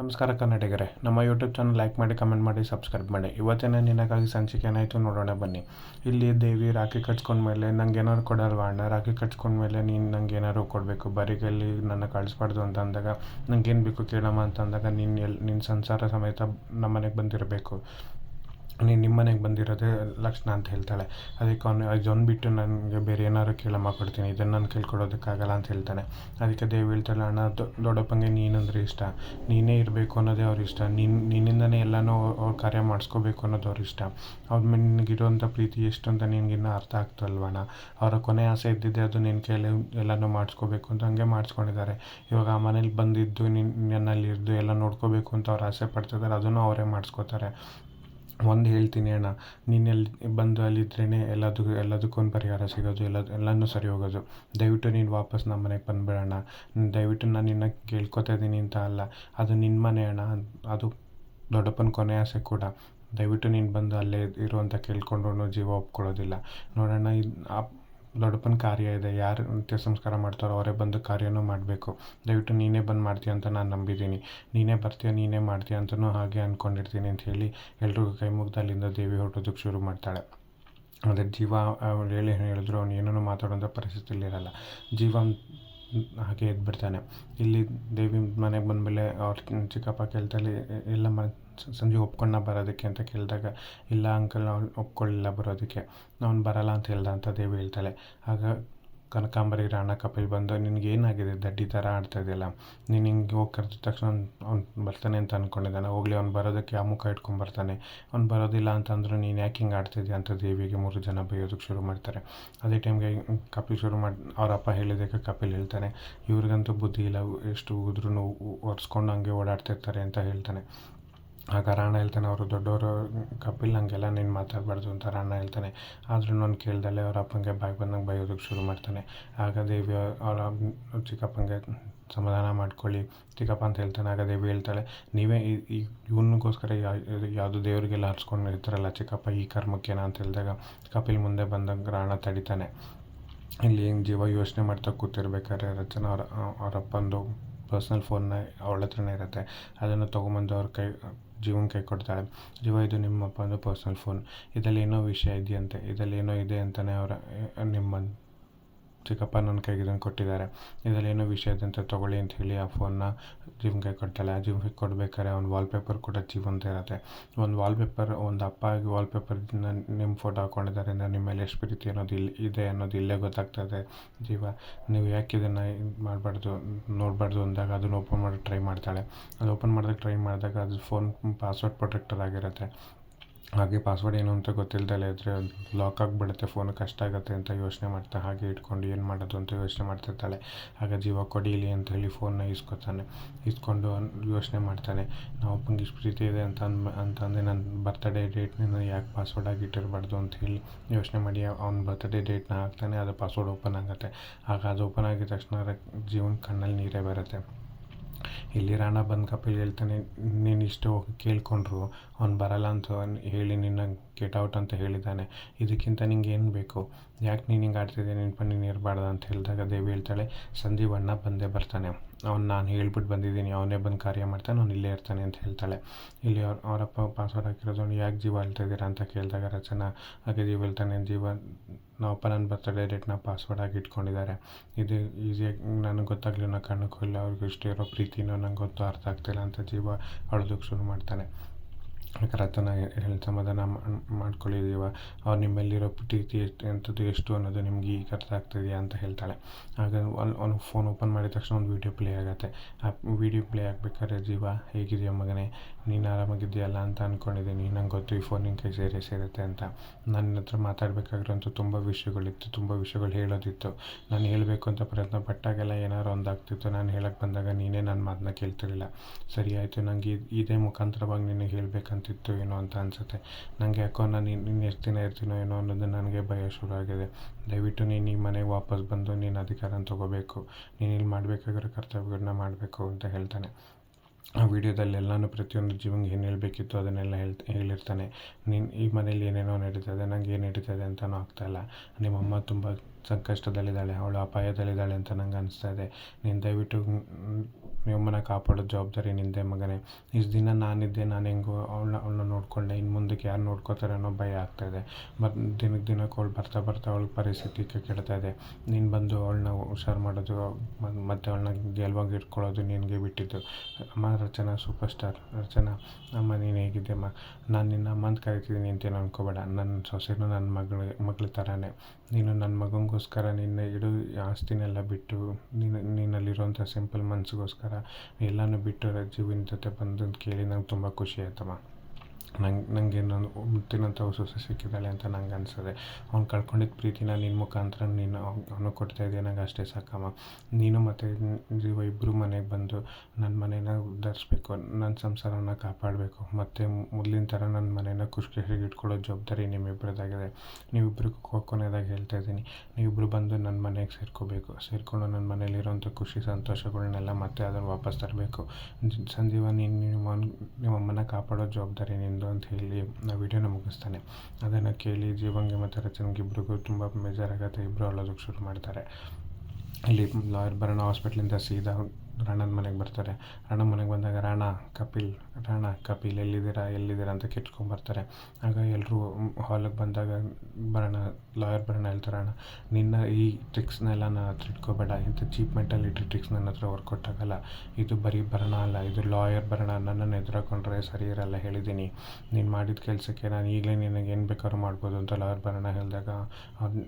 ನಮಸ್ಕಾರ ಕನ್ನಡಿಗರೇ. ನಮ್ಮ ಯೂಟ್ಯೂಬ್ ಚಾನಲ್ ಲೈಕ್ ಮಾಡಿ ಕಮೆಂಟ್ ಮಾಡಿ ಸಬ್ಸ್ಕ್ರೈಬ್ ಮಾಡಿ. ಇವತ್ತೇನೆ ನಿನಗಾಗಿ ಸಂಚಿಕೆ ಏನಾಯಿತು ನೋಡೋಣ, ಬನ್ನಿ. ಇಲ್ಲಿ ದೇವಿ ರಾಖಿ ಕಟ್ಸ್ಕೊಂಡ್ಮೇಲೆ ನಂಗೆ ಏನಾದ್ರು ಕೊಡಲ್ವಾ ಅಣ್ಣ? ರಾಖಿ ಕಟ್ಸ್ಕೊಂಡ್ಮೇಲೆ ನೀನು ನಂಗೆ ಏನಾದ್ರು ಕೊಡಬೇಕು? ಬರಿಗಲ್ಲಿ ನನ್ನ ಕಳಿಸ್ಬಾರ್ದು ಅಂತ ಅಂದಾಗ ನಂಗೆ ಏನು ಬೇಕು ಕೇಳಮ್ಮ ಅಂತ ಅಂದಾಗ, ನೀನು ಎಲ್ಲಿ ನಿನ್ನ ಸಂಸಾರ ಸಮೇತ ನಮ್ಮ ಮನೆಗೆ ಬಂದಿರಬೇಕು. ನೀನು ನಿಮ್ಮ ಮನೆಗೆ ಬಂದಿರೋದೇ ಲಕ್ಷಣ ಅಂತ ಹೇಳ್ತಾಳೆ. ಅದಕ್ಕೆ ಅವನು ಇದೊಂದು ಬಿಟ್ಟು ನನಗೆ ಬೇರೆ ಏನಾದ್ರು ಕೇಳಮ್ಮ ಕೊಡ್ತೀನಿ, ಇದನ್ನು ನಾನು ಕೇಳ್ಕೊಡೋದಕ್ಕಾಗಲ್ಲ ಅಂತ ಹೇಳ್ತಾನೆ. ಅದಕ್ಕೆ ದೇವಿ ಹೇಳ್ತಾಳೆ, ಅಣ್ಣ ದೊಡ್ಡಪ್ಪಂಗೆ ನೀನಂದ್ರೆ ಇಷ್ಟ. ನೀನೇ ಇರಬೇಕು ಅನ್ನೋದೇ ಅವ್ರ ಇಷ್ಟ. ನೀನು, ನಿನ್ನಿಂದನೇ ಎಲ್ಲನೂ ಅವ್ರ ಕಾರ್ಯ ಮಾಡಿಸ್ಕೋಬೇಕು ಅನ್ನೋದು ಅವ್ರ ಇಷ್ಟ. ಅವ್ರ ಮೇಲೆ ನಿನಗಿರೋಂಥ ಪ್ರೀತಿ ಎಷ್ಟು ಅಂತ ನಿನಗಿನ್ನೂ ಅರ್ಥ ಆಗ್ತಲ್ವಣ್ಣ? ಅವರ ಕೊನೆ ಆಸೆ ಇದ್ದಿದ್ದೆ ಅದು ನಿನ್ನ ಕೈಯಲ್ಲಿ ಎಲ್ಲನೂ ಮಾಡಿಸ್ಕೋಬೇಕು ಅಂತ ಹಂಗೆ ಮಾಡಿಸ್ಕೊಂಡಿದ್ದಾರೆ. ಇವಾಗ ಆ ಮನೇಲಿ ಬಂದಿದ್ದು ನಿನ್ನಲ್ಲಿ ಇರ್ದು ಎಲ್ಲ ನೋಡ್ಕೋಬೇಕು ಅಂತ ಅವ್ರು ಆಸೆ ಪಡ್ತಿದ್ದಾರೆ ಅದನ್ನು ಅವರೇ ಮಾಡಿಸ್ಕೋತಾರೆ. ಒಂದು ಹೇಳ್ತೀನಿ ಅಣ್ಣ ನೀನೆಲ್ಲಿ ಬಂದು ಅಲ್ಲಿದ್ರೇ ಎಲ್ಲದಕ್ಕೂ ಎಲ್ಲದಕ್ಕೂ ಒಂದು ಪರಿಹಾರ ಸಿಗೋದು ಎಲ್ಲ ಎಲ್ಲನೂ ಸರಿ ಹೋಗೋದು. ದಯವಿಟ್ಟು ನೀನು ವಾಪಸ್ ನಮ್ಮ ಮನೆಗೆ ಬಂದುಬಿಡೋಣ ದಯವಿಟ್ಟು ನಾನು ನಿನ್ನ ಕೇಳ್ಕೊತಾ ಇದ್ದೀನಿ ಅಂತ ಅಲ್ಲ, ಅದು ನಿನ್ನ ಮನೆ ಅಣ್ಣ, ಅದು ದೊಡ್ಡಪ್ಪನ ಕೊನೆ ಆಸೆ ಕೂಡ. ದಯವಿಟ್ಟು ನೀನು ಬಂದು ಅಲ್ಲೇ ಇರು ಅಂತ ಕೇಳ್ಕೊಂಡ್ರು ಜೀವ ಒಪ್ಕೊಳ್ಳೋದಿಲ್ಲ. ನೋಡೋಣ ಇದು ದೊಡ್ಡಪ್ಪನ ಕಾರ್ಯ ಇದೆ. ಯಾರು ಅಂತ್ಯ ಸಂಸ್ಕಾರ ಮಾಡ್ತಾರೋ ಅವರೇ ಬಂದು ಕಾರ್ಯನೂ ಮಾಡಬೇಕು. ದಯವಿಟ್ಟು ನೀನೇ ಬಂದು ಮಾಡ್ತೀಯ ಅಂತ ನಾನು ನಂಬಿದ್ದೀನಿ. ನೀನೇ ಬರ್ತೀಯ, ನೀನೇ ಮಾಡ್ತೀಯ ಅಂತಲೂ ಹಾಗೆ ಅಂದ್ಕೊಂಡಿರ್ತೀನಿ ಅಂತ ಹೇಳಿ ಎಲ್ರಿಗೂ ಕೈ ಮುಗ್ದು ಅಲ್ಲಿಂದ ದೇವಿ ಹೊರಟೋದಕ್ಕೆ ಶುರು ಮಾಡ್ತಾಳೆ. ಅದೇ ಜೀವ, ಅವ್ಳು ಹೇಳಿ ಹೇಳಿದ್ರು, ಅವ್ನು ಏನೂ ಮಾತಾಡೋಂಥ ಇರಲ್ಲ. ಜೀವ ಹಾಗೆ ಎದ್ಬಿಡ್ತಾನೆ. ಇಲ್ಲಿ ದೇವಿ ಮನೆಗೆ ಬಂದಮೇಲೆ ಅವ್ರ ಚಿಕ್ಕಪ್ಪ ಕೇಳ್ತಾಳೆ ಎಲ್ಲ ಮ ಸಂಜೆ ಒಪ್ಕೊಂಡ ಬರೋದಕ್ಕೆ ಅಂತ ಕೇಳಿದಾಗ, ಇಲ್ಲ ಅಂಕಲ್ ಅವ್ನು ಒಪ್ಕೊಳ್ಳಿಲ್ಲ ಬರೋದಕ್ಕೆ. ಅವ್ನು ಬರಲ್ಲ ಅಂತ ಹೇಳ್ದ ಅಂತ ದೇವಿ ಹೇಳ್ತಾಳೆ. ಆಗ ಕನಕಾಂಬರಿ ರಾಣ ಕಪಿಲ್ ಬಂದು ನಿನಗೇನಾಗಿದೆ ದಡ್ಡಿ ಥರ ಆಡ್ತಾ ಇದೆಯಲ್ಲ. ನೀನು ಹಿಂಗೆ ಹೋಗಿ ಕರೆದ ತಕ್ಷಣ ಅವ್ನು ಬರ್ತಾನೆ ಅಂತ ಅಂದ್ಕೊಂಡಿದ್ದಾನೆ ಹೋಗಲಿ, ಅವ್ನು ಬರೋದಕ್ಕೆ ಆ ಮುಖ ಇಟ್ಕೊಂಬರ್ತಾನೆ ಅವ್ನು ಬರೋದಿಲ್ಲ ಅಂತಂದ್ರು ನೀನು ಯಾಕೆ ಹಿಂಗೆ ಆಡ್ತಿದ್ಯಾ ಅಂತ ದೇವಿಗೆ ಮೂರು ಜನ ಬೈಯೋದಕ್ಕೆ ಶುರು ಮಾಡ್ತಾರೆ. ಅದೇ ಟೈಮ್ಗೆ ಕಪಿಲ್ ಶುರು ಮಾಡಿ ಅವರಪ್ಪ ಹೇಳಿದ್ದಕ್ಕೆ ಕಪಿಲ್ ಹೇಳ್ತಾನೆ, ಇವ್ರಿಗಂತೂ ಬುದ್ಧಿ ಇಲ್ಲ. ಎಷ್ಟು ಉದ್ರೂ ಒರೆಸ್ಕೊಂಡು ಹಂಗೆ ಓಡಾಡ್ತಿರ್ತಾರೆ ಅಂತ ಹೇಳ್ತಾನೆ. ಆಗ ರಾಣ ಹೇಳ್ತಾನೆ, ಅವರು ದೊಡ್ಡವರು, ಕಪಿಲ್ ಹಂಗೆಲ್ಲ ನೀನು ಮಾತಾಡಬಾರ್ದು ಅಂತ ರಾಣ ಹೇಳ್ತಾನೆ. ಆದರೂ ನಾನು ಕೇಳ್ದಲ್ಲೇ ಅವ್ರ ಅಪ್ಪಂಗೆ ಬಾಯಿ ಬಂದಂಗೆ ಬೈಯೋದಕ್ಕೆ ಶುರು ಮಾಡ್ತಾನೆ. ಆಗ ದೇವಿ ಅವರ ಚಿಕ್ಕಪ್ಪಂಗೆ ಸಮಾಧಾನ ಮಾಡ್ಕೊಳ್ಳಿ. ಚಿಕ್ಕಪ್ಪ ಅಂತ ಹೇಳ್ತಾನೆ, ಆಗ ದೇವಿ ಹೇಳ್ತಾಳೆ, ನೀವೇ ಈ ಇವನಿಗೋಸ್ಕರ ಯಾವುದು ದೇವರಿಗೆಲ್ಲ ಹರ್ಸ್ಕೊಂಡು ಇರ್ತಾರಲ್ಲ ಚಿಕ್ಕಪ್ಪ ಈ ಕರ್ಮಕ್ಕೇನ? ಅಂತ ಹೇಳಿದಾಗ ಕಪಿಲ್ ಮುಂದೆ ಬಂದಂಗೆ ರಾಣ ತಡಿತಾನೆ. ಇಲ್ಲಿ ಹಿಂಗೆ ಜೀವ ಯೋಚನೆ ಮಾಡ್ತಾ ಕೂತಿರ್ಬೇಕಾದ್ರೆ ರಚನಾ ಅವರ ಅವರಪ್ಪಂದು ಪರ್ಸ್ನಲ್ ಫೋನ್ನ ಅವಳ ಹತ್ರನೇ ಇರುತ್ತೆ. ಅದನ್ನು ತೊಗೊಂಬಂದು ಅವ್ರ ಕೈ ಜೀವನ ಕೈ ಕೊಡ್ತಾಳೆ ಜೀವ, ಇದು ನಿಮ್ಮ ಅಪ್ಪಂದು ಪರ್ಸ್ನಲ್ ಫೋನ್ ಇದರಲ್ಲಿ ಏನೋ ವಿಷಯ ಇದೆಯಂತೆ. ಇದರಲ್ಲಿ ಏನೋ ಇದೆ ಅಂತಲೇ ಅವರ ನಿಮ್ಮ ಚಿಕ್ಕಪ್ಪ ನನ್ನ ಕೈಗೆ ಇದನ್ನು ಕೊಟ್ಟಿದ್ದಾರೆ. ಇದರಲ್ಲಿ ಏನೋ ವಿಷಯ ಇದೆ ಅಂತ ತೊಗೊಳ್ಳಿ ಅಂತ ಹೇಳಿ ಆ ಫೋನ್ನ ಕೈ ಕೊಡ್ತಾಳೆ. ಆ ಜಿಮ್ಗೆ ಕೊಡ್ಬೇಕಾದ್ರೆ ಒಂದು ವಾಲ್ಪೇಪರ್ ಕೂಡ ಜೀವಂತ ಇರುತ್ತೆ. ಒಂದು ವಾಲ್ಪೇಪರ್ ಒಂದು ಅಪ್ಪ ಆಗಿ ವಾಲ್ಪೇಪರ್ನ ನಿಮ್ಮ ಫೋಟೋ ಹಾಕ್ಕೊಂಡಿದ್ದಾರೆ ಅಂದರೆ ನಿಮ್ಮ ಮೇಲೆ ಎಷ್ಟು ಪ್ರೀತಿ ಅನ್ನೋದು ಇಲ್ಲಿ ಇದೆ ಅನ್ನೋದು ಇಲ್ಲೇ ಗೊತ್ತಾಗ್ತದೆ. ಜೀವ, ನೀವು ಯಾಕೆ ಇದನ್ನು ಮಾಡಬಾರ್ದು, ನೋಡಬಾರ್ದು ಅಂದಾಗ ಅದನ್ನು ಓಪನ್ ಮಾಡಿ ಟ್ರೈ ಮಾಡ್ತಾಳೆ. ಅದು ಓಪನ್ ಮಾಡಿದಾಗ ಟ್ರೈ ಮಾಡಿದಾಗ ಅದು ಫೋನ್ ಪಾಸ್ವರ್ಡ್ ಪ್ರೊಟೆಕ್ಟರ್ ಆಗಿರುತ್ತೆ. ಹಾಗೆ ಪಾಸ್ವರ್ಡ್ ಏನು ಅಂತ ಗೊತ್ತಿಲ್ದಲೇ ಇದ್ದರೆ ಲಾಕ್ ಆಗಿಬಿಡುತ್ತೆ ಫೋನ್ ಕಷ್ಟ ಆಗುತ್ತೆ ಅಂತ ಯೋಚನೆ ಮಾಡ್ತಾ ಹಾಗೆ ಇಟ್ಕೊಂಡು ಏನು ಮಾಡೋದು ಅಂತ ಯೋಚನೆ ಮಾಡ್ತಿರ್ತಾಳೆ. ಆಗ ಜೀವ ಕೊಡೀಲಿ ಅಂತ ಹೇಳಿ ಫೋನ್ನ ಇಸ್ಕೊತಾನೆ ಇಸ್ಕೊಂಡು ಯೋಚನೆ ಮಾಡ್ತಾನೆ. ನಾವು ಅಪ್ಪಂಗೆ ಇಷ್ಟು ಪ್ರೀತಿ ಇದೆ ಅಂತ ಅಂದ್ ಅಂತಂದರೆ ನನ್ನ ಬರ್ತಡೇ ಡೇಟ್ನ ಯಾಕೆ ಪಾಸ್ವರ್ಡ್ ಆಗಿ ಅಂತ ಹೇಳಿ ಯೋಚನೆ ಮಾಡಿ ಅವ್ನ ಬರ್ತಡೇ ಡೇಟ್ನ ಹಾಕ್ತಾನೆ. ಅದು ಪಾಸ್ವರ್ಡ್ ಓಪನ್ ಆಗುತ್ತೆ. ಆಗ ಅದು ಓಪನ್ ಆಗಿದ ತಕ್ಷಣ ಜೀವನ ಕಣ್ಣಲ್ಲಿ ನೀರೇ ಬರುತ್ತೆ. ಇಲ್ಲಿ ರಾಣ ಬಂದು ಕಪಿಲ್ ಹೇಳ್ತಾನೆ, ನೀನು ಇಷ್ಟು ಕೇಳ್ಕೊಂಡ್ರು, ಅವ್ನು ಬರಲ್ಲ ಅಂತ ಹೇಳಿ ನಿನ್ನ ಗೆಟ್ ಔಟ್ ಅಂತ ಹೇಳಿದ್ದಾನೆ ಇದಕ್ಕಿಂತ ನಿಂಗೆ ಏನು ಬೇಕು? ಯಾಕೆ ನೀನು ಹಿಂಗೆ ಆಡ್ತಿದ್ದೀನಿ ನೆನಪು ನೀನು ಇರಬಾರ್ದು ಅಂತ ಹೇಳಿದಾಗ ದೇವಿ ಹೇಳ್ತಾಳೆ, ಸಂದೀಪ್ ಅಣ್ಣ ಬಂದೇ ಬರ್ತಾನೆ. ಅವ್ನು ನಾನು ಹೇಳ್ಬಿಟ್ಟು ಬಂದಿದ್ದೀನಿ, ಅವನೇ ಬಂದು ಕಾರ್ಯ ಮಾಡ್ತಾನೆ, ಅವ್ನು ಇಲ್ಲೇ ಇರ್ತಾನೆ ಅಂತ ಹೇಳ್ತಾಳೆ. ಇಲ್ಲಿ ಅವ್ರ ಅವರಪ್ಪ ಪಾಸ್ವರ್ಡ್ ಹಾಕಿರೋದು, ಅವ್ನು ಯಾಕೆ ಜೀವ ಅಳ್ತಾ ಇದ್ದೀರಾ? ಅಂತ ಕೇಳಿದಾಗ ರಚನಾ, ಹಾಗೆ ಜೀವ ಹೇಳ್ತಾನೆ ಜೀವ ನಾವಪ್ಪ ನನ್ನ ಬರ್ತಡೇ ಡೇಟ್ನ ಪಾಸ್ವರ್ಡ್ ಆಗಿ ಇಟ್ಕೊಂಡಿದ್ದಾರೆ. ಇದು ಈಸಿಯಾಗಿ ನನಗೆ ಗೊತ್ತಾಗಲಿಲ್ಲ ಕಣ್ಣು ಇಲ್ಲ, ಅವ್ರಿಗೆ ಇಷ್ಟು ಇರೋ ಪ್ರೀತಿನೂ ನಂಗೆ ಗೊತ್ತು ಅರ್ಥ ಆಗ್ತಿಲ್ಲ ಅಂತ ಜೀವ ಅಳೋದಕ್ಕೆ ಶುರು ಮಾಡ್ತಾನೆ. ರತನ ಹೇಳಿ ಸಮಾಧಾನ ಮಾಡ್ಕೊಳ್ಳಿ ದೇವ ಅವ್ರು ನಿಮ್ಮಲ್ಲಿರೋ ಪ್ರೀತಿ ಎಷ್ಟು, ಎಂಥದ್ದು ಎಷ್ಟು ಅನ್ನೋದು ನಿಮ್ಗೆ ಈಗ ಅರ್ಥ ಆಗ್ತಿದೆಯಾ ಅಂತ ಹೇಳ್ತಾಳೆ. ಆಗ ಅವ್ನು ಫೋನ್ ಓಪನ್ ಮಾಡಿದ ತಕ್ಷಣ ಒಂದು ವೀಡಿಯೋ ಪ್ಲೇ ಆಗುತ್ತೆ. ಆ ವೀಡಿಯೋ ಪ್ಲೇ ಆಗಬೇಕಾದ್ರೆ, ಜೀವ, ಹೇಗಿದೆಯಾ ಮಗನೇ? ನೀನು ಆರಾಮಾಗಿದ್ದೀಯಲ್ಲ ಅಂತ ಅಂದ್ಕೊಂಡಿದ್ದೀನಿ ನಂಗೆ ಗೊತ್ತು, ಈ ಫೋನ್ ನಿನ್ನ ಕೈ ಸೇರಿ ಸೇರುತ್ತೆ ಅಂತ. ನನ್ನ ಹತ್ರ ಮಾತಾಡಬೇಕಾಗಿರೋಂಥ ತುಂಬ ವಿಷಯಗಳಿತ್ತು. ತುಂಬ ವಿಷಯಗಳು ಹೇಳೋದಿತ್ತು. ನಾನು ಹೇಳಬೇಕು ಅಂತ ಪ್ರಯತ್ನ ಪಟ್ಟಾಗೆಲ್ಲ ಏನಾರು ಒಂದಾಗ್ತಿತ್ತು. ನಾನು ಹೇಳಕ್ಕೆ ಬಂದಾಗ ನೀನೇ ನನ್ನ ಮಾತನ್ನ ಕೇಳ್ತಿರಲಿಲ್ಲ. ಸರಿ ಆಯಿತು ನನಗೆ ಇದೇ ಮುಖಾಂತರವಾಗಿ ನಿನಗೆ ಹೇಳಬೇಕಂತಿತ್ತು ಏನೋ ಅಂತ ಅನಿಸುತ್ತೆ. ನನಗೆ ಯಾಕೋ ನಾನು ಇನ್ನು ಎಷ್ಟು ದಿನ ಇರ್ತೀನೋ ಏನೋ ಅನ್ನೋದು ನನಗೆ ಭಯ ಶುರು ಆಗಿದೆ. ದಯವಿಟ್ಟು ನೀನು ಈ ಮನೆಗೆ ವಾಪಸ್ ಬಂದು ನೀನು ಅಧಿಕಾರನ ತೊಗೋಬೇಕು. ನೀನು ಇಲ್ಲಿ ಮಾಡಬೇಕಾಗಿರೋ ಕರ್ತವ್ಯಗಳನ್ನ ಮಾಡಬೇಕು ಅಂತ ಹೇಳ್ತಾನೆ. ಆ ವಿಡಿಯೋದಲ್ಲಿ ಎಲ್ಲನೂ ಪ್ರತಿಯೊಂದು ಜೀವನಿಗೆ ಏನು ಹೇಳಬೇಕಿತ್ತು ಅದನ್ನೆಲ್ಲ ಹೇಳ್, ಹೇಳಿರ್ತಾನೆ. ನೀನು ಈ ಮನೇಲಿ ಏನೇನೋ ನಡೀತದೆ, ನಂಗೆ ಏನು ನಡೀತದೆ ಅಂತಲೂ ಆಗ್ತಾಯಿಲ್ಲ ನಿಮ್ಮಮ್ಮ ತುಂಬ ಸಂಕಷ್ಟದಲ್ಲಿದ್ದಾಳೆ, ಅವಳು ಅಪಾಯದಲ್ಲಿದ್ದಾಳೆ ಅಂತ ನಂಗೆ ಅನಿಸ್ತಾ ಇದೆ. ನೀನು ದಯವಿಟ್ಟು ನಿಮ್ಮಮ್ಮನ ಕಾಪಾಡೋ ಜವಾಬ್ದಾರಿ ನಿಂದೆ ಮಗನೇ. ಇಷ್ಟು ದಿನ ನಾನಿದ್ದೆ, ನಾನು ಹೆಂಗೋ ಅವಳನ್ನ ಅವಳನ್ನ ನೋಡಿಕೊಂಡೆ. ಇನ್ನು ಮುಂದಕ್ಕೆ ಯಾರು ನೋಡ್ಕೋತಾರೆ ಅನ್ನೋ ಭಯ ಆಗ್ತಾಯಿದೆ ಮತ್ತು ದಿನಕ್ಕೆ ದಿನಕ್ಕೆ ಅವಳು ಬರ್ತಾ ಬರ್ತಾ ಅವಳ ಪರಿಸ್ಥಿತಿ ಕೆಡ್ತಾ ಇದೆ. ನೀನು ಬಂದು ಅವಳನ್ನ ಹುಷಾರು ಮಾಡೋದು ಮತ್ತು ಅವಳನ್ನ ಗೆಲುವಾಗಿ ಇಟ್ಕೊಳ್ಳೋದು ನಿನಗೆ ಬಿಟ್ಟಿದ್ದು. ಅಮ್ಮ ರಚನಾ ಸೂಪರ್ ಸ್ಟಾರ್ ರಚನಾ, ಅಮ್ಮ ನೀನು ಹೇಗಿದ್ದೆ ಅಮ್ಮ ನಾನು ನಿನ್ನ ಅಮ್ಮ ಅಂತ ಕರಿತಿದ್ದೀನಿ ಅಂತೇನು ಅನ್ಕೋಬೇಡ. ನನ್ನ ಸೊಸೆನೂ ನನ್ನ ಮಗಳ ಮಗಳ ಥರನೇ ನೀನು ನನ್ನ ಮಗನಿಗೋಸ್ಕರ ನಿನ್ನ ಇಡೀ ಆಸ್ತಿನೆಲ್ಲ ಬಿಟ್ಟು ನಿನ್ನ ನಿನ್ನಲ್ಲಿರುವಂಥ ಸಿಂಪಲ್ ಮನಸ್ಸಿಗೋಸ್ಕರ ಎಲ್ಲನೂ ಬಿಟ್ಟು ಜೀವನ ಜೊತೆ ಬಂದಂತ ಕೇಳಿ ನಂಗೆ ತುಂಬ ಖುಷಿ ಆಯ್ತಮ್ಮ. ನಂಗೆ ನಂಗೆ ಇನ್ನೊಂದು ಮುತ್ತಿನಂಥ ಹೊಸ ಸಿಕ್ಕಿದ್ದಾಳೆ ಅಂತ ನಂಗೆ ಅನಿಸಿದೆ ಅವ್ನು ಕಳ್ಕೊಂಡಿದ್ದ ಪ್ರೀತಿನ ನಿನ್ನ ಮುಖಾಂತರ ನೀನು ಅವ್ನಿಗೆ ಕೊಡ್ತಾ ಇದೆಯಾ, ನಂಗೆ ಅಷ್ಟೇ ಸಾಕಮ್ಮ. ನೀನು ಮತ್ತು ಜೀವ ಇಬ್ಬರು ಮನೆಗೆ ಬಂದು ನನ್ನ ಮನೇನ ಉದ್ಧರಿಸ್ಬೇಕು ನನ್ನ ಸಂಸಾರನ ಕಾಪಾಡಬೇಕು, ಮತ್ತು ಮೊದಲಿನ ಥರ ನನ್ನ ಮನೇನ ಖುಷಿ ಖುಷಿಯಾಗಿ ಇಟ್ಕೊಳ್ಳೋ ಜವಾಬ್ದಾರಿ ನಿಮ್ಮಿಬ್ಬರದಾಗಿದೆ ನೀವಿಬ್ಬರಿಗೂ ಕೊನೆಯದಾಗಿ ಹೇಳ್ತಾ ಇದ್ದೀನಿ ನೀವಿಬ್ಬರು ಬಂದು ನನ್ನ ಮನೆಗೆ ಸೇರ್ಕೋಬೇಕು. ಸೇರಿಕೊಂಡು ನನ್ನ ಮನೇಲಿರೋಂಥ ಖುಷಿ ಸಂತೋಷಗಳನ್ನೆಲ್ಲ ಮತ್ತೆ ಅದನ್ನು ವಾಪಸ್ ತರಬೇಕು. ಸಂಜೀವ, ನೀನು ನಿಮ್ಮ ನಿಮ್ಮಮ್ಮನ ಕಾಪಾಡೋ ಜವಾಬ್ದಾರಿ ನಿಂದು. ಅಂತ ಹೇಳಿ ಆ ವಿಡಿಯೋನ ಮುಗಿಸ್ತಾನೆ. ಅದನ್ನು ಕೇಳಿ ಜೀವಂಗೆ ಮತ್ತು ರಚನ್ಗೆ ಇಬ್ರಿಗೂ ತುಂಬ ಬೇಜಾರಾಗುತ್ತೆ. ಇಬ್ಬರು ಅಳೋದಕ್ಕೆ ಶುರು ಮಾಡ್ತಾರೆ. ಇಲ್ಲಿ ಲಾಯರ್ ಬರೋಣ ಹಾಸ್ಪಿಟ್ಲಿಂದ ಸೀದಾ ರಾಣನ ಮನೆಗೆ ಬರ್ತಾರೆ. ರಾಣನ ಮನೆಗೆ ಬಂದಾಗ ರಾಣ, ಕಪಿಲ್ ರಾಣ, ಕಪಿಲ್ ಎಲ್ಲಿದ್ದೀರಾ ಎಲ್ಲಿದ್ದೀರಾ ಅಂತ ಕಿತ್ಕೊಂಬರ್ತಾರೆ ಆಗ ಎಲ್ಲರೂ ಹಾಲಿಗೆ ಬಂದಾಗ ಬರೋಣ ಲಾಯರ್ ಬರೋಣ ಹೇಳ್ತಾರೆ, ರಾಣ, ನಿನ್ನ ಈ ಟ್ರಿಕ್ಸ್ನೆಲ್ಲ ನಾನು ಹತ್ರ ಇಟ್ಕೋಬೇಡ ಇಂಥ ಚೀಪ್ ಮೆಂಟಾಲಿಟಿ ಟ್ರಿಕ್ಸ್ ನನ್ನ ಹತ್ರ ವರ್ಕ್ ಕೊಟ್ಟಾಗಲ್ಲ. ಇದು ಬರೀ ಬರೋಣ ಅಲ್ಲ, ಇದು ಲಾಯರ್ ಬರೋಣ ನನ್ನನ್ನು ಎದುರಾಕೊಂಡ್ರೆ ಸರಿ ಇರಲ್ಲ, ಹೇಳಿದ್ದೀನಿ. ನೀನು ಮಾಡಿದ ಕೆಲಸಕ್ಕೆ ನಾನು ಈಗಲೇ ನಿನಗೆ ಏನು ಬೇಕಾದ್ರೂ ಮಾಡ್ಬೋದು ಅಂತ ಲಾಯರ್ ಬರೋಣ ಹೇಳಿದಾಗ, ಅವ್ನು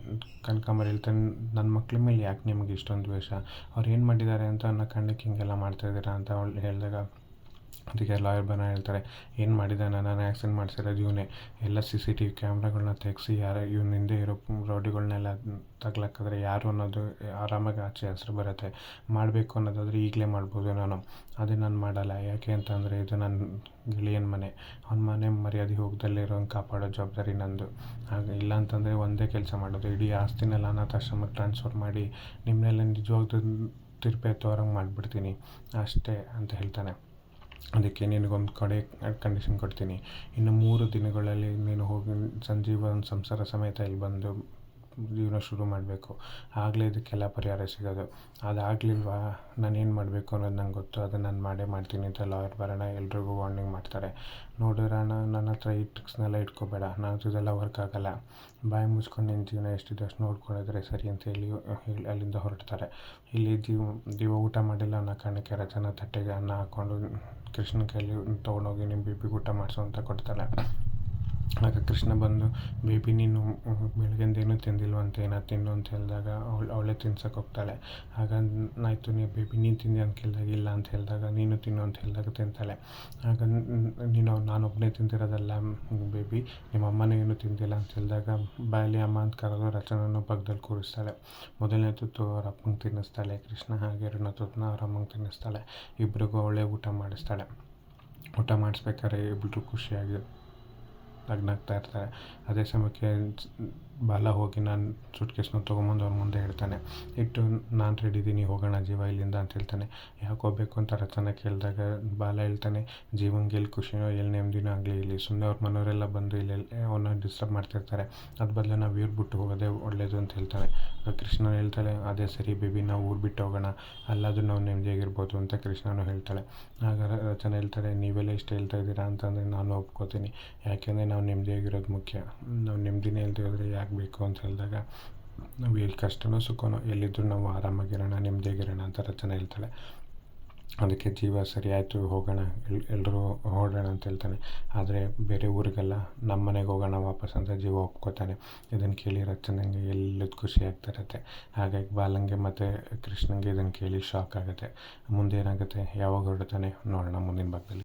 ಕನಕಾಂಬರ ಹೇಳ್ತಾನೆ ನನ್ನ ಮಕ್ಳ ಮೇಲೆ ಯಾಕೆ ನಿಮಗೆ ಇಷ್ಟೊಂದು ದ್ವೇಷ? ಅವ್ರು ಏನು ಮಾಡಿದ್ದಾರೆ ಅಂತ ಅನ್ನೋ ಕಾರಣಕ್ಕೆ ಹಿಂಗೆಲ್ಲ ಮಾಡ್ತಾಯಿದ್ದೀರಾ ಅಂತ ಅವ್ಳು ಹೇಳಿದಾಗ ಅದಕ್ಕೆ ಲಾಯರ್ ಬನ ಹೇಳ್ತಾರೆ, ಏನು ಮಾಡಿದ್ದಾನೆ ನಾನು? ಆ್ಯಕ್ಸಿಡೆಂಟ್ ಮಾಡಿಸಿರೋದು ಇವನೇ. ಎಲ್ಲ ಸಿ ಸಿ ಟಿ ವಿ ಕ್ಯಾಮ್ರಾಗಳನ್ನ ತೆಗೆಸಿ ಯಾರು, ಇವ್ನ ಹಿಂದೆ ಇರೋ ರೌಡಿಗಳನ್ನೆಲ್ಲ ತಗ್ಲಾಕಿದ್ರೆ ಯಾರು ಅನ್ನೋದು ಆರಾಮಾಗಿ ಆಚೆ ಹೆಸ್ರು ಬರುತ್ತೆ. ಮಾಡಬೇಕು ಅನ್ನೋದಾದರೆ ಈಗಲೇ ಮಾಡ್ಬೋದು ನಾನು. ಅದೇ ನಾನು ಮಾಡಲ್ಲ. ಯಾಕೆ ಅಂತಂದರೆ ಇದು ನನ್ನ ಗೆಳೆಯನ ಮನೆ. ಅವ್ನ ಮನೆ ಮರ್ಯಾದೆ ಹೋಗ್ದಲ್ಲೇ ಇರೋಂಗೆ ಕಾಪಾಡೋ ಜವಾಬ್ದಾರಿ ನಂದು. ಹಾಗೆ ಇಲ್ಲ ಅಂತಂದರೆ ಒಂದೇ ಕೆಲಸ ಮಾಡೋದು. ಇಡೀ ಆಸ್ತಿನೆಲ್ಲ ಅನಾಥಾಶ್ರಮಕ್ಕೆ ಟ್ರಾನ್ಸ್ಫರ್ ಮಾಡಿ ನಿಮ್ಮನ್ನೆಲ್ಲ ನಿಜವಾಗ್ಲೂ ತಿರುಪೆ ತೋರಂಗೆ ಮಾಡಿಬಿಡ್ತೀನಿ. ಅಷ್ಟೇ ಅಂತ ಹೇಳ್ತಾನೆ. ಅದಕ್ಕೆ ನಿನಗೊಂದು ಕಡೆ ಕಂಡೀಷನ್ ಕೊಡ್ತೀನಿ. ಇನ್ನು ಮೂರು ದಿನಗಳಲ್ಲಿ ನೀನು ಹೋಗಿ ಸಂಜೀವನ ಸಂಸಾರ ಸಮೇತ ಇಲ್ಲಿ ಬಂದು ಜೀವನ ಶುರು ಮಾಡಬೇಕು. ಆಗಲೇ ಇದಕ್ಕೆಲ್ಲ ಪರಿಹಾರ ಸಿಗೋದು. ಅದಾಗಲಿಲ್ವಾ? ನಾನು ಏನು ಮಾಡಬೇಕು ಅನ್ನೋದು ನಂಗೆ ಗೊತ್ತು. ಅದನ್ನು ನಾನು ಮಾಡೇ ಮಾಡ್ತೀನಿ ಅಂತ ಲಾಯರ್ ಬರೋಣ. ಎಲ್ರಿಗೂ ವಾರ್ನಿಂಗ್ ಮಾಡ್ತಾರೆ. ನೋಡಿರೋಣ ನನ್ನ ಹತ್ರ ಈ ಟ್ರಿಕ್ಸ್ನೆಲ್ಲ ಇಟ್ಕೋಬೇಡ. ನಾನು ಇದೆಲ್ಲ ವರ್ಕ್ ಆಗೋಲ್ಲ. ಬಾಯಿ ಮುಚ್ಕೊಂಡು ನಿನ್ನ ಜೀವನ ಎಷ್ಟಿದೆ ಅಷ್ಟು ನೋಡ್ಕೊಂಡಿದ್ರೆ ಸರಿ ಅಂತ ಹೇಳಿ ಅಲ್ಲಿಂದ ಹೊರಡ್ತಾರೆ. ಇಲ್ಲಿ ಜೀವ ಜೀವ ಊಟ ಮಾಡಿಲ್ಲ ಅನ್ನೋ ಕಾರಣಕ್ಕೆ ರಚನಾ ತಟ್ಟೆಗೆ ಅನ್ನ ಹಾಕ್ಕೊಂಡು ಕೃಷ್ಣ ಕೈಯಲ್ಲಿ ತೊಗೊಂಡೋಗಿ ನಿಮ್ಮ ಪಿ ಊಟ ಮಾಡಿಸು ಅಂತ ಕೊಡ್ತಾಳೆ ಆಗ ಕೃಷ್ಣ ಬಂದು, ಬೇಬಿ, ನೀನು ಬೆಳಗಿಂದ ಏನೂ ತಿಂದಿಲ್ವಂತೆ ಏನೋ ತಿನ್ನು ಅಂತ ಹೇಳಿದಾಗ ಅವಳು, ಅವಳೇ ತಿನ್ಸಕ್ಕೆ ಹೋಗ್ತಾಳೆ. ಆಗ ಆಯಿತು ನೀ ಬೇಬಿ, ನೀನು ತಿಂದೆ ಅಂತ ಕೇಳಿದಾಗ ಇಲ್ಲ ಅಂತ ಹೇಳಿದಾಗ ನೀನು ತಿನ್ನು ಅಂತ ಹೇಳಿದಾಗ ತಿಂತಾಳೆ. ಆಗ ನೀನು, ನಾನೊಬ್ಬನೇ ತಿಂದಿರೋದಲ್ಲ ಬೇಬಿ, ನಿಮ್ಮ ಅಮ್ಮನೂ ಏನೂ ತಿಂದಿಲ್ಲ ಅಂತ ಹೇಳಿದಾಗ ಬಾಯಲ್ಲಿ ಅಮ್ಮ ಅಂತ ಕರೆದು ರಚನನ್ನು ಪಕ್ಕದಲ್ಲಿ ಕೂರಿಸ್ತಾಳೆ. ಮೊದಲನೇ ತುತ್ತು ಅವ್ರ ಅಪ್ಪಂಗೆ ತಿನ್ನಿಸ್ತಾಳೆ. ಕೃಷ್ಣ ಹಾಗೆ ಎರಡನೇ ತುತ್ತನ್ನ ಅವ್ರ ಅಮ್ಮಂಗೆ ತಿನ್ನಿಸ್ತಾಳೆ. ಇಬ್ಬರಿಗೂ ಅವಳೇ ಊಟ ಮಾಡಿಸ್ತಾಳೆ. ಊಟ ಮಾಡಿಸ್ಬೇಕಾದ್ರೆ ಇಬ್ಬರು ಖುಷಿಯಾಗಿ ನಗ್ನಾಗ್ತಾ ಇರ್ತಾರೆ ಅದೇ ಸಮಯಕ್ಕೆ ಬಾಲ ಹೋಗಿ ನಾನು ಸುಟ್ಕೇಸ್ನ ತೊಗೊಂಬಂದು ಅವ್ರ ಮುಂದೆ ಇಡ್ತಾನೆ. ಇಟ್ಟು ನಾನು ರೆಡಿ ಇದ್ದೀನಿ, ಹೋಗೋಣ ಜೀವ ಇಲ್ಲಿಂದ ಅಂತ ಹೇಳ್ತಾನೆ. ಯಾಕೆ ಹೋಗ್ಬೇಕು ಅಂತ ರಚನೆ ಕೇಳಿದಾಗ ಬಾಲ ಹೇಳ್ತಾನೆ, ಜೀವಂಗೆ ಎಲ್ಲಿ ಖುಷಿನೋ ಎಲ್ಲಿ ನೆಮ್ಮದಿನೋ ಆಗಲಿ ಇಲ್ಲಿ. ಸುಮ್ಮನೆ ಅವ್ರ ಮನೆಯವರೆಲ್ಲ ಬಂದು ಇಲ್ಲಿ ಅವನ್ನ ಡಿಸ್ಟರ್ಬ್ ಮಾಡ್ತಿರ್ತಾರೆ. ಅದು ಬದಲು ನಾವು ಇವ್ರು ಬಿಟ್ಟು ಹೋಗೋದೇ ಒಳ್ಳೇದು ಅಂತ ಹೇಳ್ತಾನೆ. ಕೃಷ್ಣ ಹೇಳ್ತಾಳೆ, ಅದೇ ಸರಿ ಬೇಬಿ, ನಾವು ಊರು ಬಿಟ್ಟು ಹೋಗೋಣ. ಅಲ್ಲಾದರೂ ನಾವು ನೆಮ್ಮದಿಯಾಗಿರ್ಬೋದು ಅಂತ ಕೃಷ್ಣನು ಹೇಳ್ತಾಳೆ. ಆಗ ರಚನೆ ಹೇಳ್ತಾರೆ ನೀವೆಲ್ಲ ಇಷ್ಟು ಹೇಳ್ತಾ ಇದ್ದೀರಾ? ಅಂತಂದರೆ, ನಾನು ಒಪ್ಕೋತೀನಿ. ಯಾಕೆಂದರೆ ನಾವು ನೆಮ್ಮದಿಯಾಗಿರೋದು ಮುಖ್ಯ. ನಾವು ನೆಮ್ಮದಿನೇ ಇದ್ರೆ ಯಾಕೆ ಬೇಕು ಅಂತ ಹೇಳಿದಾಗ, ನಾವು ಎಲ್ಲಿ ಕಷ್ಟನೋ ಸುಖನೋ ಎಲ್ಲಿದ್ದರೂ ನಾವು ಆರಾಮಾಗಿರೋಣ, ನೆಮ್ಮದಿಯಾಗಿರೋಣ ಅಂತ ರಚನೆ ಹೇಳ್ತಾಳೆ. ಅದಕ್ಕೆ ಜೀವ ಸರಿ ಆಯಿತು, ಹೋಗೋಣ, ಎಲ್ ಎಲ್ಲರೂ ಹೊರಡೋಣ ಅಂತ ಹೇಳ್ತಾನೆ. ಆದರೆ ಬೇರೆ ಊರಿಗೆಲ್ಲ ನಮ್ಮ ಮನೆಗೆ ಹೋಗೋಣ, ವಾಪಸ್ ಅಂತ ಜೀವ ಒಪ್ಕೋತಾನೆ. ಇದನ್ನು ಕೇಳಿ ರಚನೆಗೆ ಎಲ್ಲದ ಖುಷಿ ಆಗ್ತಾ ಇರುತ್ತೆ. ಹಾಗಾಗಿ ಬಾಲಂಗೆ ಮತ್ತು ಕೃಷ್ಣಂಗೆ ಇದನ್ನು ಕೇಳಿ ಶಾಕ್ ಆಗುತ್ತೆ. ಮುಂದೆ ಏನಾಗುತ್ತೆ ಯಾವಾಗ ಹೊರಡ್ತಾನೆ? ನೋಡೋಣ ಮುಂದಿನ ಭಾಗದಲ್ಲಿ.